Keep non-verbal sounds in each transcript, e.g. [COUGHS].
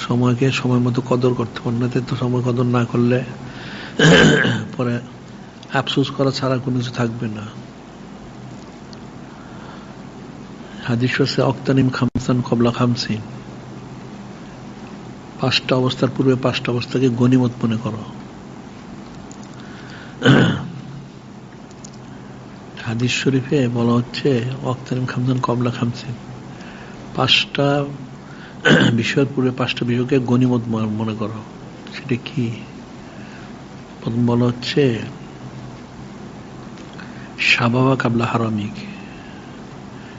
সময়কে সময় মতো কদর করতে অন্যতে তো সময় কদর না করলে [COUGHS] পরে আফসোস করা ছাড়া কোনো কিছু থাকবে না। হাদিস অক্তানিম খামসান কবলা খামসিন। পাঁচটা অবস্থার পূর্বে পাঁচটা অবস্থাকে গণিমত মনে করো। [COUGHS] হাদিস শরীফে বলা হচ্ছে অক্তারিম খামসান কবলা খামসিন। পাঁচটা [CLEARS THROAT] বিষয়ের পূর্বে পাঁচটা বিষয়কে গণিমত মনে করো। সেটা কি? প্রথম বলা হচ্ছে সাবাবা কাবলা হারামিক।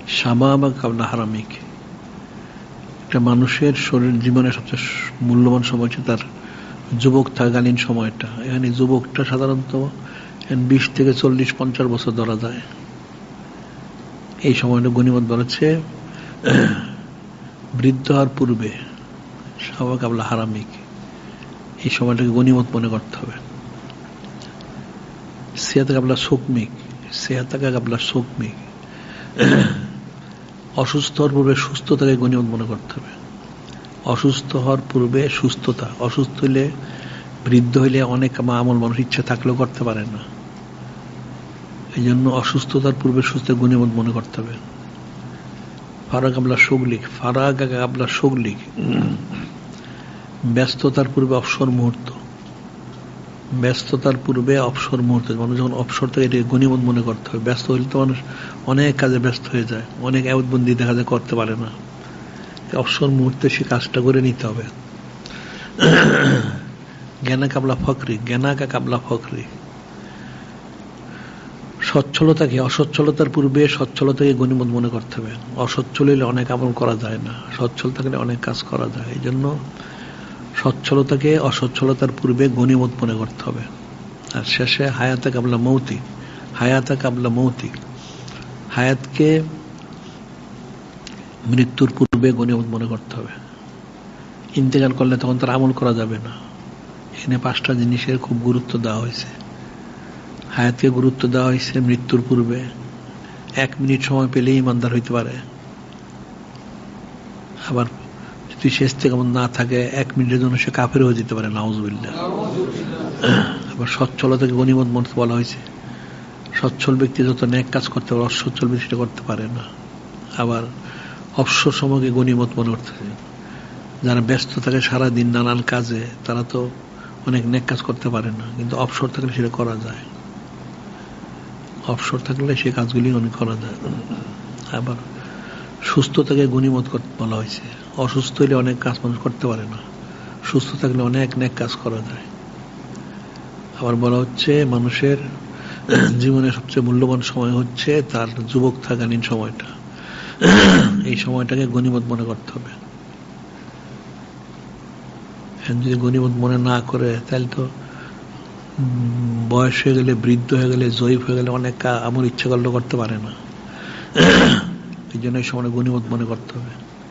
সাবাবা কাবলা হারামিক। একটা মানুষের শরীর জীবনের সবচেয়ে মূল্যবান সময় হচ্ছে তার যুবক থাকাকালীন সময়টা। এখানে যুবকটা সাধারণত বিশ থেকে চল্লিশ, পঞ্চাশ বছর ধরা যায়। এই সময়টা গণিমত বলেছে বৃদ্ধ হওয়ার পূর্বে সাবা কাবলা হারামিক এই সময়টাকে গণিমত মনে করতে হবে। সেহাতা কাবলা শোকমিক সেহাতাকা কাবলা শোকমিক অসুস্থ হওয়ার পূর্বে সুস্থতাকে গণিমত মনে করতে হবে। অসুস্থ হওয়ার পূর্বে সুস্থতা, অসুস্থ হইলে, বৃদ্ধ হইলে অনেক আমল মানুষ ইচ্ছা থাকলেও করতে পারে না। এই জন্য অসুস্থতার পূর্বে সুস্থ গণিমত মনে করতে হবে। ফারাক আবলা সগলিক ফারাক আবলা সগলিক ব্যস্ততার পূর্বে অবসর মুহূর্ত। ব্যস্ততার পূর্বে অবসর মুহূর্ত। মানুষ যখন অবসর থেকে এটাকে গণিমত মনে করতে হবে ব্যস্ত হলে তো মানুষ অনেক কাজে ব্যস্ত হয়ে যায়, অনেক অ্যাবতবন্দি দেখা যায়, করতে পারে না। অবসর মুহূর্তে সে কাজটা করে নিতে হবে। [COUGHS] জ্ঞানা কাবলা ফকরি জ্ঞানাকা কাবলা ফকরি সচ্ছলতাকে, অসচ্ছলতার পূর্বে সচ্ছলতাকে গণিমত মনে করতে হবে। অসচ্ছল হলে অনেক আমল করা যায় না। সচ্ছল থাকলে অনেক কাজ করা যায়। এই জন্য সচ্ছলতাকে, অসচ্ছলতার পূর্বে গণিমত মনে করতে হবে। আর শেষে হায়াতা কাবলা মৌতি। হায়াতা কাবলা মৌতি। হায়াতকে মৃত্যুর পূর্বে গণিমত মনে করতে হবে। ইন্তেকাল করলে তখন তার আমল করা যাবে না। এখানে পাঁচটা জিনিসের খুব গুরুত্ব দেওয়া হয়েছে। হায়াতকে গুরুত্ব দেওয়া হয়েছে মৃত্যুর পূর্বে। এক মিনিট সময় পেলেই ইমানদার হইতে পারে। আবার যদি শেষ থেকে না থাকে, এক মিনিটের জন্য সে কাফের হয়ে যেতে পারে নাউজবিল্লা আবার সচ্ছলতাকে গণিমত মনে বলা হয়েছে, সচ্ছল ব্যক্তি যত ন্যাক কাজ করতে পারে, অসচ্ছল ব্যক্তি সেটা করতে পারে না। আবার অবসর সময়কে গণিমত মনে করতেছে, যারা ব্যস্ত থাকে সারাদিন নানান কাজে, তারা তো অনেক নেক কাজ করতে পারে না, কিন্তু অবসর থাকলে সেটা করা যায়। অবসর থাকলে সে কাজগুলি অনেক করা যায়। আবার সুস্থতাকে গণিমত বলা হয়েছে। অসুস্থ হলে অনেক কাজ মানুষ করতে পারে না। সুস্থ থাকলে অনেক নেক কাজ করা যায়। আবার বলা হচ্ছে, মানুষের জীবনে সবচেয়ে মূল্যবান সময় হচ্ছে তার যুবক থাকালীন সময়টা। এই সময়টাকে গণিমত মনে করতে হবে। যদি গণিমত মনে না করে, তাহলে তো বয়স হয়ে গেলে, বৃদ্ধ হয়ে গেলে, জয়ীফ হয়ে গেলে অনেক আমার ইচ্ছা করলেও করতে পারে না। [COUGHS] এই জন্য এই সময় গণিমত মনে করতে হবে।